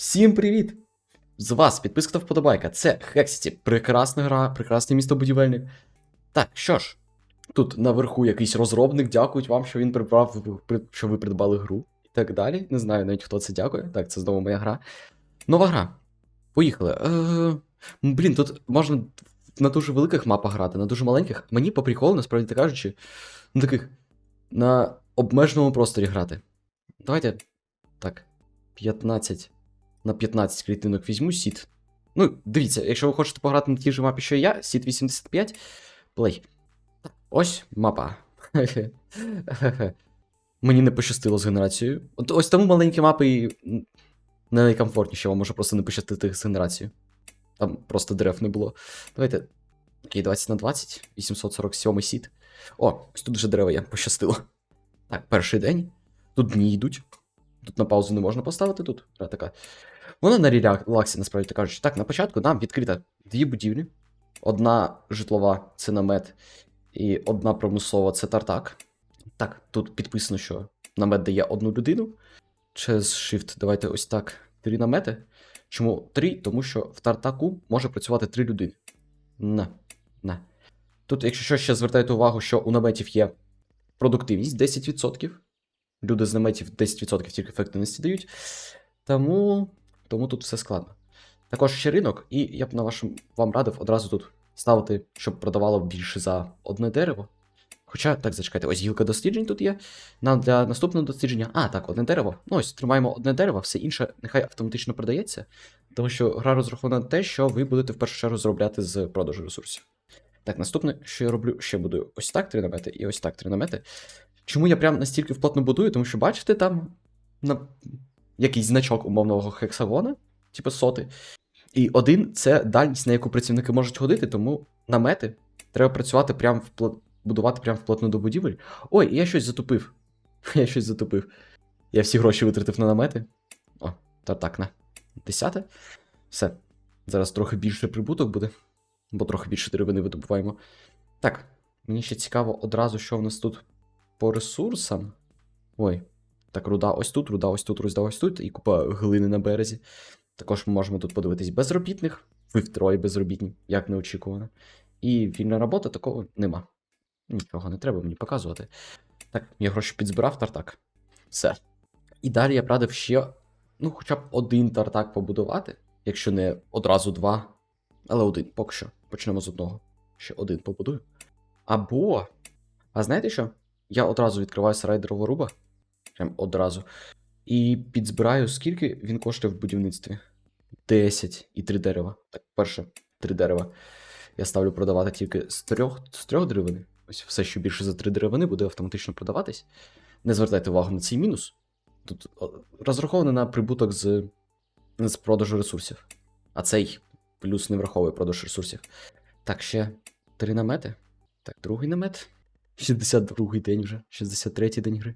Всім привіт! З вас підписка та вподобайка. Це Хексіті, прекрасна гра, прекрасний містобудівельник. Так, що ж, тут наверху якийсь розробник, дякують вам, що він прибрав, що ви придбали гру і так далі. Не знаю навіть хто це дякує. Так, це знову моя гра. Нова гра. Поїхали. Е, блін, тут можна на дуже великих мапах грати, на дуже маленьких. Мені по приколу, насправді так кажучи, на таких на обмеженому просторі грати. Давайте так, 15 на 15 клітинок візьму сіт. Ну, дивіться, якщо ви хочете пограти на тій же мапі, що і я, сіт 85, плей. Ось мапа. Мені не пощастило з генерацією. От ось тому маленькі мапи і не найкомфортніші, вам може просто не пощастити з генерацією. Там просто дерев не було. Давайте. Окей, 20 на 20, 847 сіт. О, ось тут вже дерева є, пощастило. Так, перший день. Тут дні йдуть. Тут на паузу не можна поставити тут. Така. Вона на релаксі, насправді так кажучи. Так, на початку нам відкрита дві будівлі. Одна житлова це намет, і одна промислова це тартак. Так, тут підписано, що намет дає одну людину. Через Shift давайте ось так. Три намети. Чому три? Тому що в тартаку може працювати три людини. На. На. Тут, якщо що, ще звертайте увагу, що у наметів є продуктивність 10%. Люди з наметів 10% тільки ефективності дають. Тому, тому тут все складно. Також ще ринок, і я б на вашому вам радив одразу тут ставити, щоб продавало більше за одне дерево. Хоча, так, зачекайте, ось гілка досліджень тут є. Нам для наступного дослідження. А, так, одне дерево. Ну ось тримаємо одне дерево, все інше нехай автоматично продається. Тому що гра розрахована на те, що ви будете в першу чергу заробляти з продажу ресурсів. Так, наступне, що я роблю, ще будую ось так три намети і ось так три намети. Чому я прям настільки вплотно будую? Тому що бачите, там на якийсь значок умовного хексагона, типу соти. І один це дальність, на яку працівники можуть ходити, тому намети треба працювати прям впло... будувати прям вплотно до будівель. Ой, я щось затупив. Я щось затупив. Я всі гроші витратив на намети. О, та так, на. Десяте. Все. Зараз трохи більше прибуток буде, бо трохи більше деревини видобуваємо. Так, мені ще цікаво одразу, що в нас тут по ресурсам. Ой, так, руда ось тут, руда ось тут, руда ось тут, і купа глини на березі. Також ми можемо тут подивитись безробітних. Ви втроє безробітні, як неочікувано. І вільна робота такого нема. Нічого не треба мені показувати. Так, я гроші підзбирав тартак. Все. І далі я б радив ще, ну, хоча б один тартак побудувати, якщо не одразу два. Але один, поки що. Почнемо з одного. Ще один побудую. Або. А знаєте що? Я одразу відкриваю сарай дроворуба. Прям одразу. І підзбираю, скільки він коштує в будівництві? 10 і 3 дерева. Так, перше, 3 дерева. Я ставлю продавати тільки з трьох, з трьох деревини. Ось все, що більше за 3 деревини, буде автоматично продаватись. Не звертайте увагу на цей мінус. Тут розраховано на прибуток з, з продажу ресурсів. А цей плюс не враховує продаж ресурсів. Так, ще 3 намети. Так, другий намет. 62-й день вже, 63-й день гри.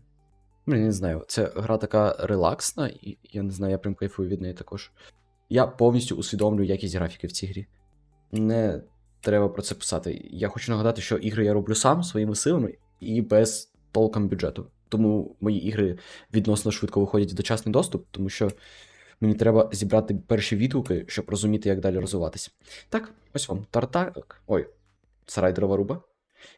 Я не знаю, це гра така релаксна, і я не знаю, я прям кайфую від неї також. Я повністю усвідомлюю якість графіки в цій грі. Не треба про це писати. Я хочу нагадати, що ігри я роблю сам своїми силами і без толком бюджету. Тому мої ігри відносно швидко виходять в дочасний доступ, тому що мені треба зібрати перші відгуки, щоб розуміти, як далі розвиватися. Так, ось вам тартак. Ой, сарай дрова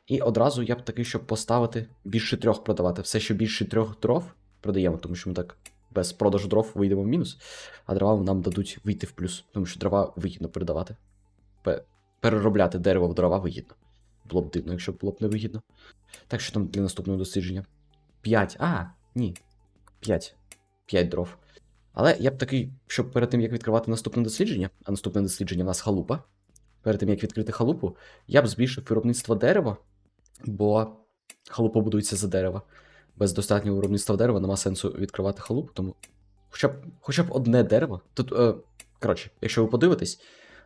І одразу я б такий, щоб поставити більше трьох продавати. Все, що більше трьох дров продаємо, тому що ми так без продажу дров вийдемо в мінус, а дрова нам дадуть вийти в плюс, тому що дрова вигідно передавати. Переробляти дерево в дрова вигідно. Було б дивно, якщо було б не вигідно. Так що там для наступного дослідження? 5. А, ні. 5. 5 дров. Але я б такий, щоб перед тим, як відкривати наступне дослідження, а наступне дослідження в нас халупа. Перед тим, як відкрити халупу, я б збільшив виробництво дерева, бо халупа будується за дерева. Без достатнього виробництва дерева нема сенсу відкривати халупу, тому хоча б, хоча б одне дерево. Тут, е, коротше, якщо ви подивитесь,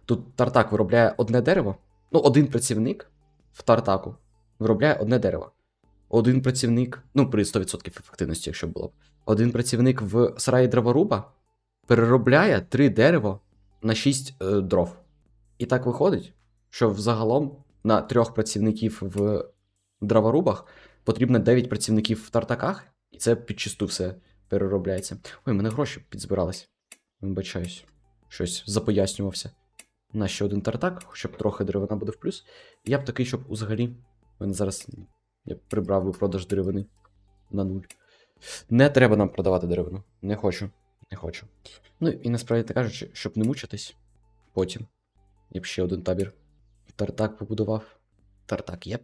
тут тартак виробляє одне дерево. Ну, один працівник в тартаку виробляє одне дерево. Один працівник, ну, при 100% ефективності, якщо було б. Один працівник в сараї дроворуба переробляє три дерева на 6 е, дров. І так виходить, що взагалом на трьох працівників в дроворубах потрібно 9 працівників в тартаках, і це підчисту все переробляється. Ой, мене гроші підзбирались. Вибачаюсь. Щось запояснювався. На ще один тартак, хоча б трохи деревина буде в плюс. Я б такий, щоб взагалі. Мене зараз. Я б прибрав би продаж деревини на нуль. Не треба нам продавати деревину. Не хочу. Не хочу. Ну і насправді кажучи, щоб не мучитись. Потім. Б ще один табір. Тартак побудував. Тартак є.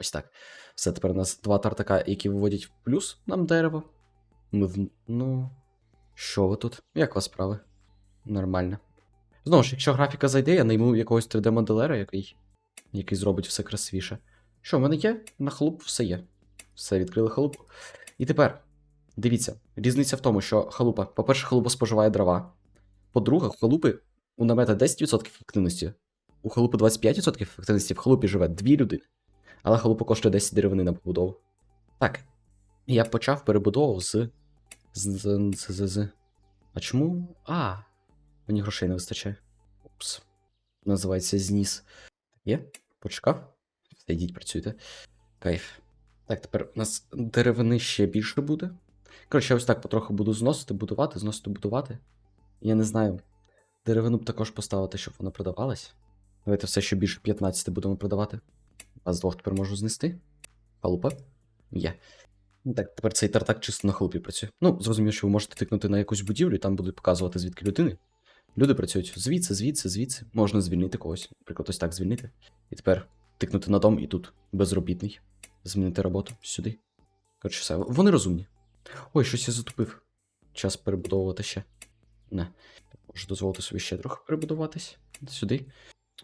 Ось так. Все, тепер у нас два тартака, які виводять в плюс нам дерево. Ми в... Ну. Що ви тут? Як у вас справи? Нормально. Знову ж, якщо графіка зайде, я найму якогось 3D-моделера, який, який зробить все красивіше. Що, в мене є? На халупу все є. Все, відкрили халупу. І тепер, дивіться, різниця в тому, що халупа, по-перше, халупа споживає дрова. По-друге, халупи у намета 10% ефективності, у халупи 25% ефективності, в халупі живе дві людини. Але халупа коштує 10 деревини на побудову. Так. Я почав перебудову з. з. з. з. з. А чому? А, мені грошей не вистачає. Упс. Називається зніс. Є? Почекав? Все, йдіть, працюйте. Кайф. Так, тепер у нас деревини ще більше буде. Коротше, я ось так потроху буду зносити, будувати, зносити, будувати. Я не знаю. Деревину б також поставити, щоб вона продавалась. Давайте все ще більше 15 будемо продавати. Вас двох тепер можу знести. Халупа. Є. Ну Так, тепер цей тартак чисто на халупі працює. Ну, зрозуміло, що ви можете тикнути на якусь будівлю, і там будуть показувати, звідки людини. Люди працюють звідси, звідси, звідси. Можна звільнити когось. Наприклад, ось так звільнити. І тепер тикнути на дом і тут. Безробітний. Змінити роботу сюди. Коротше, все. Вони розумні. Ой, щось я затупив. Час перебудовувати ще. Не. Можу дозволити собі ще трохи перебудуватись. Сюди.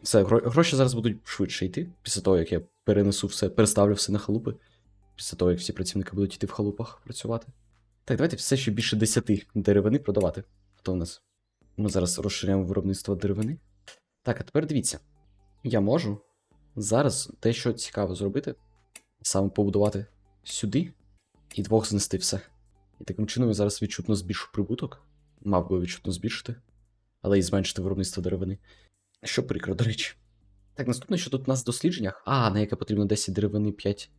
Все, гроші зараз будуть швидше йти, після того, як я перенесу все, переставлю все на халупи. Після того, як всі працівники будуть йти в халупах працювати. Так, давайте все ще більше 10 деревини продавати. Хто у нас? Ми зараз розширяємо виробництво деревини. Так, а тепер дивіться. Я можу зараз дещо цікаве зробити. Саме побудувати сюди і двох знести все. І таким чином я зараз відчутно збільшу прибуток. Мав би відчутно збільшити, але і зменшити виробництво деревини. Що прикро, до речі. Так, наступне, що тут у нас в дослідженнях. А, на яке потрібно 10 деревини, 5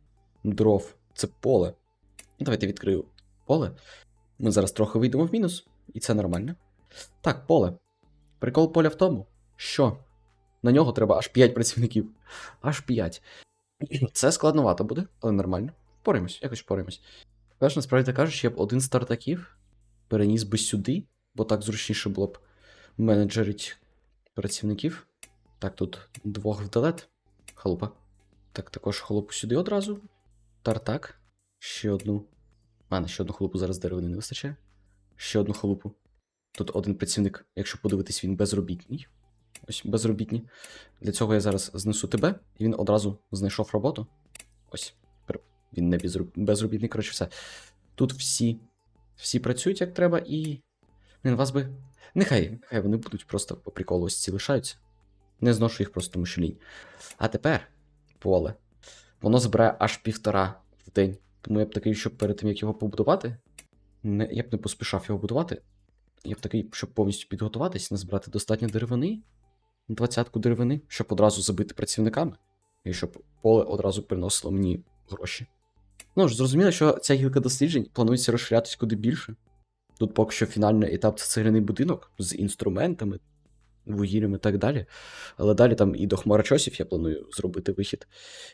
дров. Це поле. Давайте відкрию поле. Ми зараз трохи вийдемо в мінус, і це нормально. Так, поле. Прикол поля в тому, що на нього треба аж 5 працівників. Аж 5. Це складновато буде, але нормально. Впораємось, якось впораємось. Перш насправді кажучи, я б один з тартаків переніс би сюди, бо так зручніше було б менеджерить працівників. Так, тут двох вдалет. Халупа. Так, також халупу сюди одразу. Тартак. Ще одну. А, на ще одну халупу зараз деревини не вистачає. Ще одну халупу. Тут один працівник, якщо подивитись, він безробітний. Ось безробітні. Для цього я зараз знесу тебе, і він одразу знайшов роботу. Ось. Він не безроб- безробітний, коротше, все. Тут всі. Всі працюють як треба, і. Блін, вас би. Нехай, нехай вони будуть просто по приколу ось ці лишаються. Не зношу їх просто тому що лінь. А тепер поле. Воно збирає аж півтора в день. Тому я б такий, щоб перед тим, як його побудувати, не, я б не поспішав його будувати. Я б такий, щоб повністю підготуватись, назбирати достатньо деревини, двадцятку деревини, щоб одразу забити працівниками, і щоб поле одразу приносило мені гроші. Ну ж, зрозуміло, що ця гілка досліджень планується розширятись куди більше. Тут поки що фінальний етап це цегляний будинок з інструментами, вугіллям і так далі. Але далі там і до хмарочосів я планую зробити вихід,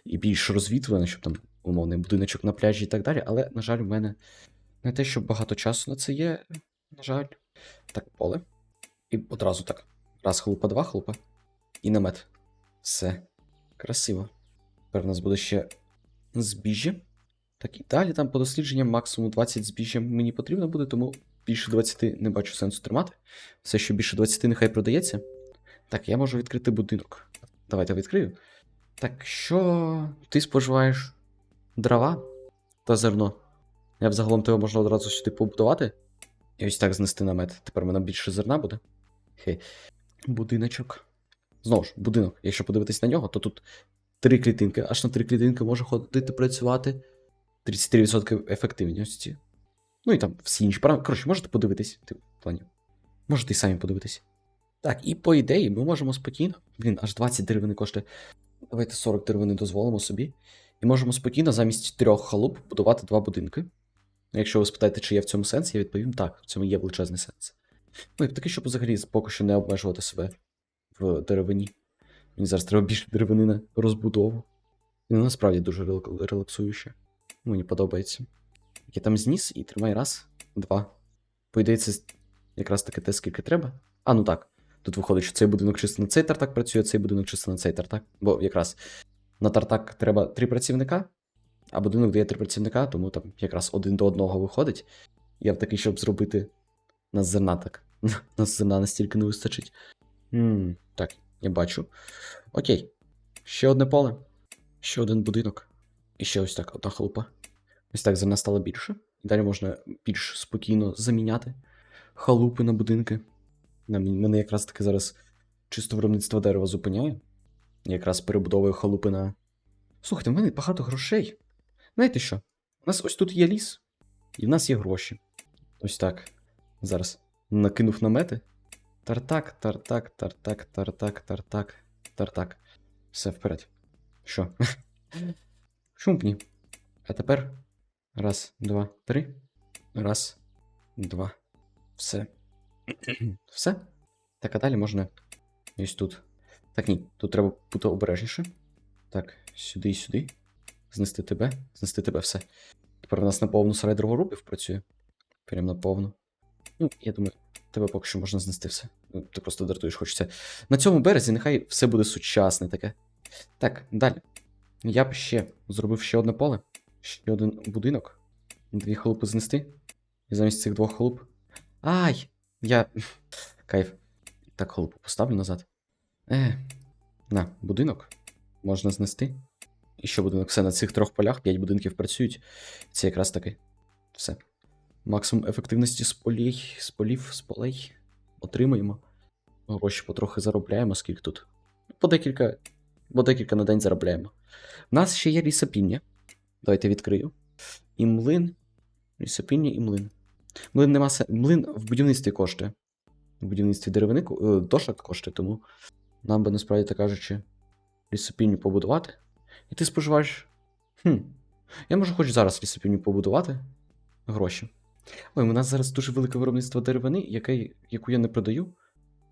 і більш розвітлено, щоб там умовний будиночок на пляжі і так далі. Але, на жаль, в мене не те, що багато часу на це є, на жаль. Так, поле. І одразу так. Раз хлупа, два хлупа. І намет. Все. Красиво. Тепер у нас буде ще збіжжя. Так і далі там по дослідженням максимум 20 збіжжя мені потрібно буде, тому більше 20 не бачу сенсу тримати. Все, що більше 20 нехай продається. Так, я можу відкрити будинок. Давайте відкрию. Так, що ти споживаєш дрова та зерно? Я б загалом тебе можна одразу сюди побудувати. І ось так знести намет. Тепер в мене більше зерна буде. Хей. Будиночок. Знову ж, будинок. Якщо подивитись на нього, то тут три клітинки, аж на три клітинки може ходити працювати. 33% ефективності. Ну і там всі інші параметри. Коротше, можете подивитись. Ти, в плані. Можете і самі подивитись. Так, і по ідеї ми можемо спокійно. Блін, аж 20 деревини коштує. Давайте 40 деревини дозволимо собі. І можемо спокійно замість трьох халуп будувати два будинки. Якщо ви спитаєте, чи є в цьому сенс, я відповім так, в цьому є величезний сенс. Ну, і таке, щоб взагалі поки що не обмежувати себе в деревині. Мені зараз треба більше деревини на розбудову. І насправді дуже релак- релаксуюче. Мені подобається. Я там зніс і тримай раз, два. По ідеї, це якраз таки те, скільки треба. А, ну так. Тут виходить, що цей будинок чисто на цей тартак працює, цей будинок чисто на цей тартак. Бо якраз на тартак треба три працівника, а будинок дає три працівника, тому там якраз один до одного виходить. Я в такий, щоб зробити на зерна так. На зерна настільки не вистачить. м так, я бачу. Окей. Ще одне поле, ще один будинок. І ще ось так, одна халупа. Ось так зерна стало більше. Далі можна більш спокійно заміняти халупи на будинки. Мене якраз таки зараз чисто виробництво дерева зупиняє. Якраз перебудовую халупи на. Слухайте, в мене багато грошей. Знаєте що? У нас ось тут є ліс, і в нас є гроші. Ось так. Зараз накинув намети. Тартак, тартак, тартак, тартак, тартак, тартак. Все вперед. Що? Шумпні. А тепер. Раз, два, три. Раз, два. Все. Все. Так, а далі можна. Ось тут. Так, ні, тут треба бути обережніше. Так, сюди і сюди. Знести тебе, знести тебе, все. Тепер у нас на повну сарай дроворубів працює. Прям на повну. Ну, я думаю, тебе поки що можна знести все. Ну, ти просто дратуєш, хочеться. На цьому березі нехай все буде сучасне таке. Так, далі. Я б ще зробив ще одне поле, ще один будинок. Дві халупи знести. І замість цих двох халуп. Ай! Я. Кайф. Так, халупу поставлю назад. Е. На, будинок. Можна знести. І що будинок? Все на цих трьох полях, 5 будинків працюють. Це якраз таки. Все. Максимум ефективності з полей, з полів, з полей. Отримуємо. Гроші потрохи заробляємо, скільки тут. По декілька. По декілька на день заробляємо. У нас ще є лісопіння. Давайте відкрию. І млин. Лісопіння і млин. Млин нема. Млин в будівництві коштує. В будівництві деревини е, дошок коштує, тому нам би насправді так кажучи, лісопільню побудувати. І ти споживаєш. Хм. Я можу хоч зараз лісопільню побудувати. Гроші. Ой, у нас зараз дуже велике виробництво деревини, яке, яку я не продаю.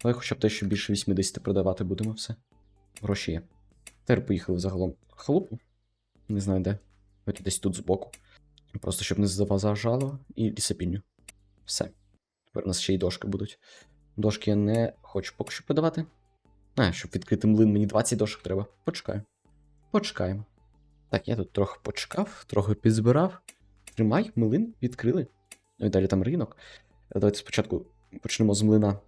Але хоча б те, що більше 80 продавати будемо все. Гроші є. Тепер поїхали загалом халупу. Не знаю де. Десь тут збоку. Просто щоб не заважало. І лісопільню. Все. Тепер у нас ще й дошки будуть. Дошки я не хочу поки що подавати. А, щоб відкрити млин, мені 20 дошок треба. Почекаю. Почекаємо. Так, я тут трохи почекав, трохи підзбирав. Тримай, млин відкрили. Ну і далі там ринок. Давайте спочатку почнемо з млина.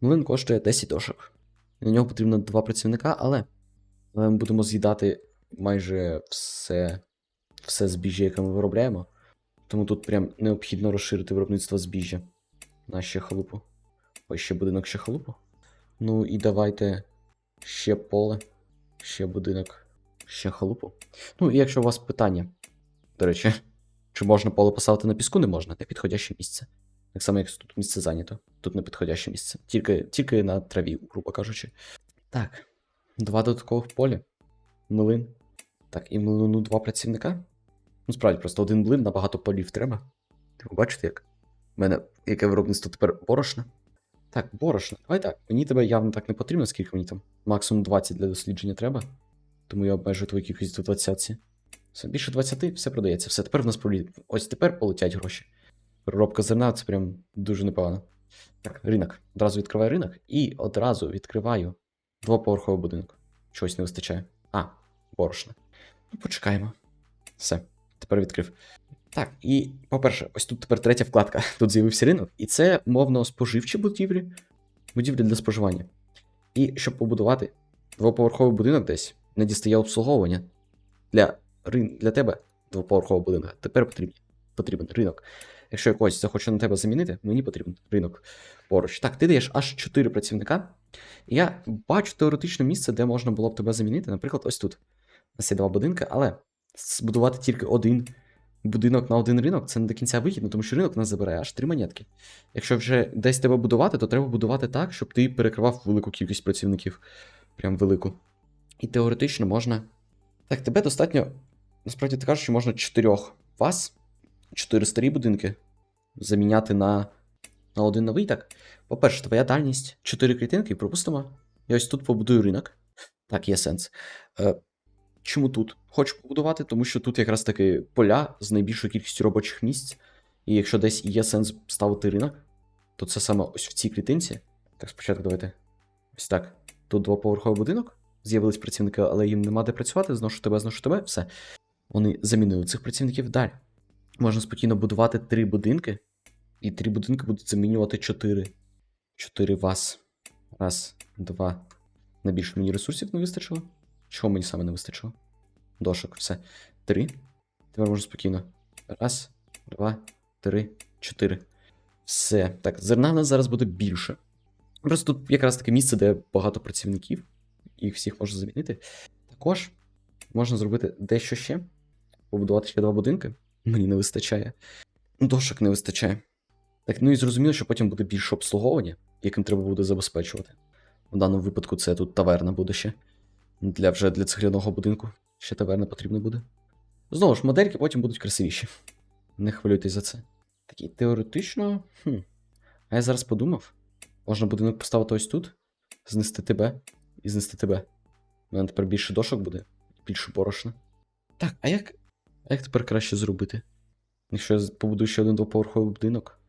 Млин коштує 10 дошок. На нього потрібно два працівника, але але ми будемо з'їдати майже все, все збіжжя, яке ми виробляємо. Тому тут прям необхідно розширити виробництво збіжжя на ще халупу. Ось ще будинок, ще халупу. Ну і давайте ще поле, ще будинок, ще халупу. Ну, і якщо у вас питання, до речі, чи можна поле поставити на піску, не можна, не підходяще місце. Так само, як тут місце зайнято. Тут не підходяще місце. Тільки, тільки на траві, грубо кажучи. Так, два додаткових поля. Млин. Так, і млину два працівника. Ну, справді, просто один млин на полів треба. Ви бачите, як? У мене яке виробництво тепер борошна. Так, борошна. Давай так. Мені тебе явно так не потрібно, скільки мені там. Максимум 20 для дослідження треба. Тому я обмежую твою кількість до 20. Все, більше 20, все продається. Все, тепер в нас полі... Ось тепер полетять гроші. Переробка зерна це прям дуже непогано. Так, ринок. Одразу відкриваю ринок і одразу відкриваю двоповерховий будинок. Чогось не вистачає. А, борошна. Ну, почекаємо. Все, тепер відкрив. Так, і, по-перше, ось тут тепер третя вкладка. Тут з'явився ринок, і це мовно споживчі будівлі, будівлі для споживання. І щоб побудувати двоповерховий будинок десь, не дістає обслуговування для, рин... для тебе двоповерхового будинку. Тепер потрібен, потрібен ринок. Якщо я когось захочу на тебе замінити, мені потрібен ринок поруч. Так, ти даєш аж 4 працівника. Я бачу теоретичне місце, де можна було б тебе замінити. Наприклад, ось тут. У нас є два будинки, але збудувати тільки один будинок на один ринок це не до кінця вигідно, тому що ринок нас забирає аж три монетки. Якщо вже десь тебе будувати, то треба будувати так, щоб ти перекривав велику кількість працівників. Прям велику. І теоретично можна. Так, тебе достатньо. Насправді ти кажеш, що можна чотирьох вас, чотири старі будинки, заміняти на на один новий, так. По-перше, твоя дальність 4 клітинки, пропустимо. Я ось тут побудую ринок. Так, є сенс. Е, чому тут? Хочу побудувати, тому що тут якраз таки поля з найбільшою кількістю робочих місць. І якщо десь є сенс ставити ринок, то це саме ось в цій клітинці. Так, спочатку давайте. Ось так. Тут двоповерховий будинок. З'явились працівники, але їм нема де працювати. Зношу тебе, зношу тебе, все. Вони замінили цих працівників далі. Можна спокійно будувати три будинки, і три будинки будуть замінювати чотири. Чотири вас. Раз, два. На більше мені ресурсів не вистачило. Чого мені саме не вистачило? Дошок, все. Три. Тепер можна спокійно. Раз, два, три, чотири. Все. Так, зерна в нас зараз буде більше. Просто тут якраз таке місце, де багато працівників, їх всіх можна замінити. Також можна зробити дещо ще. Побудувати ще два будинки. Мені не вистачає. Дошок не вистачає. Так, ну і зрозуміло, що потім буде більше обслуговування, яким треба буде забезпечувати. В даному випадку це тут таверна буде ще. Для вже для цегляного будинку. Ще таверна потрібна буде. Знову ж, модельки потім будуть красивіші. Не хвилюйтесь за це. Такі теоретично. Хм. А я зараз подумав. Можна будинок поставити ось тут, знести тебе і знести тебе. У мене тепер більше дошок буде, більше борошна. Так, а як. А як тепер краще зробити? Якщо я побудую ще один двоповерховий будинок.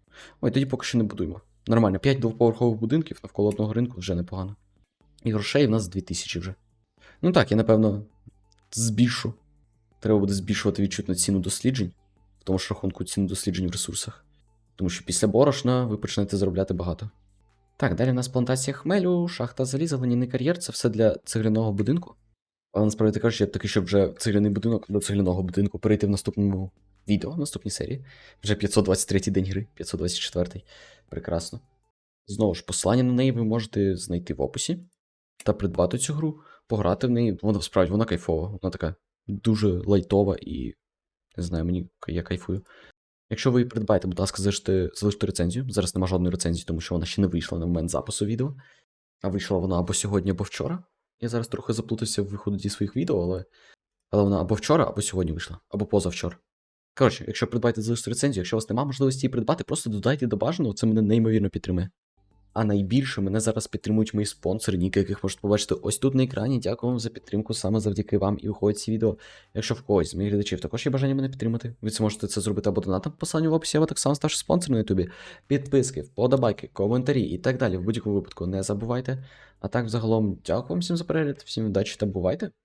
Ой, тоді поки що не будуємо. Нормально, 5 двоповерхових будинків навколо одного ринку вже непогано. І грошей в нас 2000 вже. Ну так, я напевно збільшу. Треба буде збільшувати відчутно ціну досліджень, в тому ж рахунку ціну досліджень в ресурсах. Тому що після борошна ви почнете заробляти багато. Так, далі у нас плантація хмелю, шахта заліза, глиняний кар'єр це все для цегляного будинку. Але насправді кажучи, я б таки, щоб вже цегляний будинок до цегляного будинку перейти в наступному відео, в наступній серії. Вже 523 день гри, 524. Прекрасно. Знову ж, посилання на неї ви можете знайти в описі та придбати цю гру, пограти в неї. Вона справді вона кайфова, вона така дуже лайтова і. Не знаю, мені я кайфую. Якщо ви її придбаєте, будь ласка, залиште, залиште рецензію. Зараз нема жодної рецензії, тому що вона ще не вийшла на момент запису відео. А вийшла вона або сьогодні, або вчора. Я зараз трохи заплутався в виході своїх відео, але. Але вона або вчора, або сьогодні вийшла, або позавчора. Коротше, якщо придбаєте залиште рецензію, якщо у вас немає можливості її придбати, просто додайте до бажаного, це мене неймовірно підтримує. А найбільше мене зараз підтримують мої спонсори, ніки, яких можете побачити ось тут на екрані. Дякую вам за підтримку, саме завдяки вам і виходять ці відео. Якщо в когось з моїх глядачів також є бажання мене підтримати, ви це можете це зробити або донатом по посиланню в описі, або так само ставши спонсор на ютубі. Підписки, вподобайки, коментарі і так далі. В будь-якому випадку не забувайте. А так, взагалом, дякую вам всім за перегляд, всім удачі та бувайте!